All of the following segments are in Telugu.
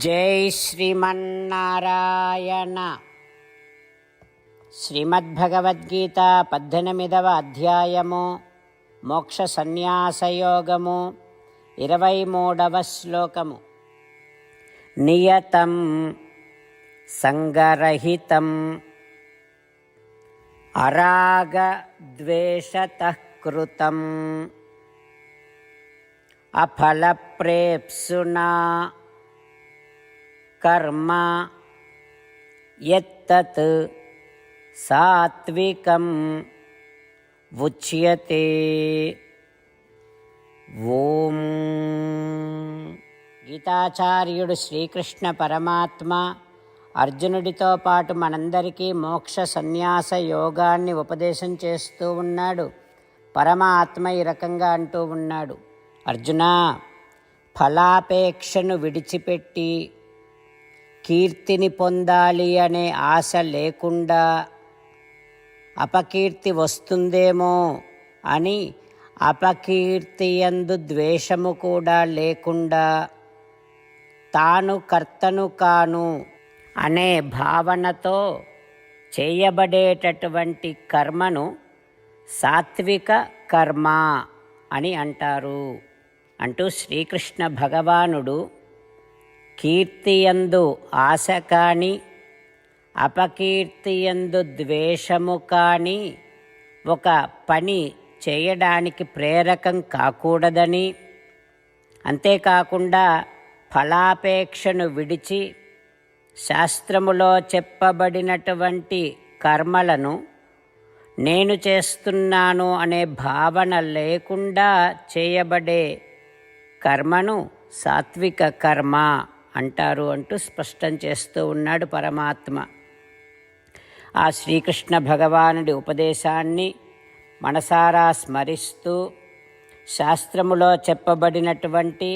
జై శ్రీమన్నారాయణ. శ్రీమద్భగవద్గీత పద్దెనిమిదవ అధ్యాయము మోక్ష సన్యాసయోగము ఇరవై మూడవ శ్లోకము. నియతం సంగరహితం అరాగద్వేషతః కృతం అఫలప్రేప్సునా కర్మ యత్తత్ సాత్వికం ఉచ్యతే ఓం గీతాచార్యుడు శ్రీకృష్ణ పరమాత్మ అర్జునుడితో పాటు మనందరికీ మోక్ష సన్యాస యోగాన్ని ఉపదేశం చేస్తూ ఉన్నాడు. పరమాత్మ ఈ రకంగా అంటూ ఉన్నాడు. అర్జున ఫలాపేక్షను విడిచిపెట్టి కీర్తిని పొందాలి అనే ఆశ లేకుండా అపకీర్తి వస్తుందేమో అని అపకీర్తి యందు ద్వేషము కూడా లేకుండా తాను కర్తను కాను అనే భావనతో చేయబడేటటువంటి కర్మను సాత్విక కర్మ అని అంటారు. అంటూ శ్రీకృష్ణ భగవానుడు కీర్తియందు ఆశ కాని అపకీర్తియందు ద్వేషము కాని ఒక పని చేయడానికి ప్రేరకం కాకూడదని. అంతేకాకుండా ఫలాపేక్షను విడిచి శాస్త్రములో చెప్పబడినటువంటి కర్మలను నేను చేస్తున్నాను అనే భావన లేకుండా చేయబడే కర్మను సాత్విక కర్మ. అంటారు అంటూ స్పష్టం చేస్తూ ఉన్నాడు పరమాత్మ. ఆ శ్రీకృష్ణ భగవానుడి ఉపదేశాన్ని మనసారా స్మరిస్తూ శాస్త్రములో చెప్పబడినటువంటి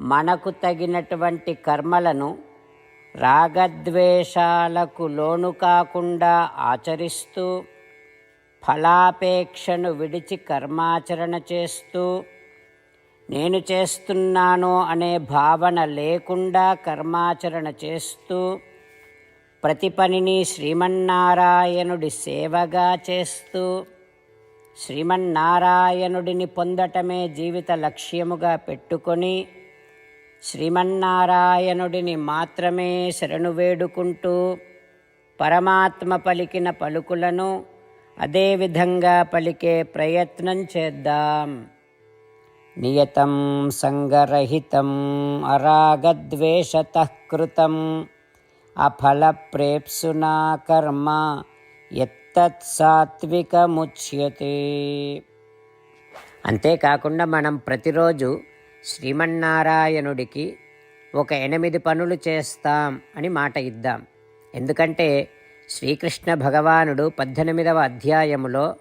మనకు తగినటువంటి కర్మలను రాగద్వేషాలకు లోను కాకుండా ఆచరిస్తూ ఫలాపేక్షను విడిచి కర్మాచరణ చేస్తూ నేను చేస్తున్నాను అనే భావన లేకుండా కర్మాచరణ చేస్తూ ప్రతి పనిని శ్రీమన్నారాయణుడి సేవగా చేస్తూ శ్రీమన్నారాయణుడిని పొందటమే జీవిత లక్ష్యముగా పెట్టుకొని శ్రీమన్నారాయణుడిని మాత్రమే శరణు వేడుకుంటూ పరమాత్మ పలికిన పలుకులను అదేవిధంగా పలికే ప్రయత్నం చేద్దాం. నియతం సంగరహితం అరాగద్వేషత కృతం అఫలప్రేప్సునా కర్మ ఎత్తత్సాత్వికముచ్యతే అంతేకాకుండా మనం ప్రతిరోజు శ్రీమన్నారాయణుడికి ఒక ఎనిమిది పనులు చేస్తాం అని మాట ఇద్దాం. ఎందుకంటే శ్రీకృష్ణ భగవానుడు పద్దెనిమిదవ అధ్యాయములో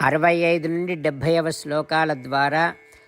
అరవై ఐదు నుండి డెబ్భైవ శ్లోకాల ద్వారా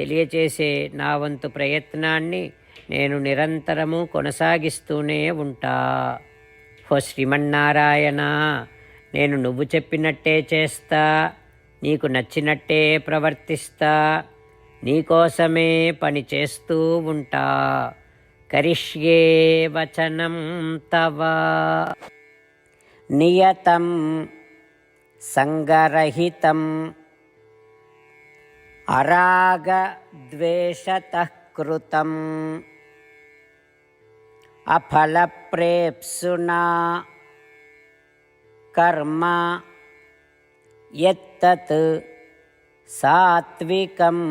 తెలియచేసే నా వంతు ప్రయత్నాన్ని నేను నిరంతరము కొనసాగిస్తూనే ఉంటా. హో శ్రీమన్నారాయణ నేను నువ్వు చెప్పినట్టే చేస్తా నీకు నచ్చినట్టే ప్రవర్తిస్తా నీకోసమే పని చేస్తూ ఉంటా. కరిష్యే వచనం తవ. నియతం సంగరహితం अरागद्वेषतः कृतम् अफलप्रेप्सुना कर्म यत्तत् सात्विकम्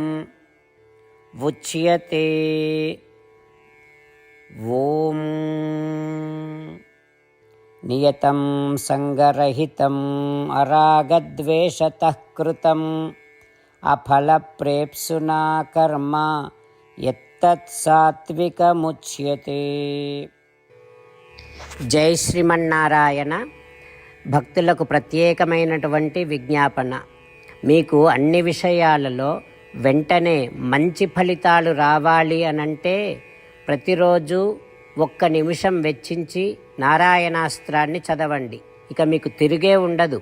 उच्यते ॐ नियतं सङ्गरहितम् अरागद्वेषतः कृतम् అఫలప్రేప్సునా కర్మ ఎత్తత్సాత్వికముచ్యతే జై శ్రీమన్నారాయణ. భక్తులకు ప్రత్యేకమైనటువంటి విజ్ఞాపన. మీకు అన్ని విషయాలలో వెంటనే మంచి ఫలితాలు రావాలి అనంటే ప్రతిరోజు ఒక్క నిమిషం వెచ్చించి నారాయణాస్త్రాన్ని చదవండి. ఇక మీకు తిరిగే ఉండదు.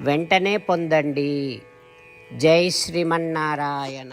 వెంటనే పొందండి. జై శ్రీమన్నారాయణ.